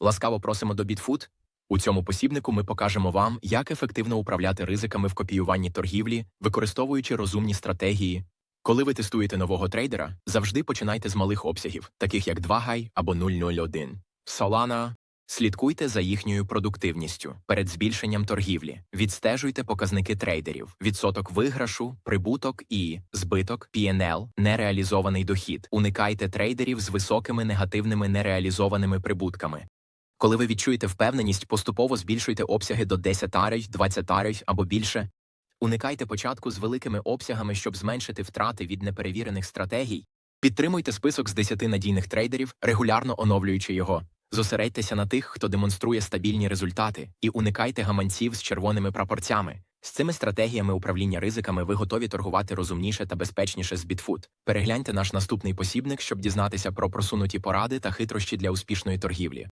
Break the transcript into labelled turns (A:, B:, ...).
A: Ласкаво просимо до Bitfood. У цьому посібнику ми покажемо вам, як ефективно управляти ризиками в копіюванні торгівлі, використовуючи розумні стратегії. Коли ви тестуєте нового трейдера, завжди починайте з малих обсягів, таких як 2 гай або 001. Solana. Слідкуйте за їхньою продуктивністю перед збільшенням торгівлі, відстежуйте показники трейдерів, відсоток виграшу, прибуток і збиток, PNL, нереалізований дохід. Уникайте трейдерів з високими негативними нереалізованими прибутками. Коли ви відчуєте впевненість, поступово збільшуйте обсяги до 10 тарей, 20 тарей або більше. Уникайте початку з великими обсягами, щоб зменшити втрати від неперевірених стратегій. Підтримуйте список з 10 надійних трейдерів, регулярно оновлюючи його. Зосередьтеся на тих, хто демонструє стабільні результати, і уникайте гаманців з червоними прапорцями. З цими стратегіями управління ризиками ви готові торгувати розумніше та безпечніше з Bitfood. Перегляньте наш наступний посібник, щоб дізнатися про просунуті поради та хитрощі для успішної торгівлі.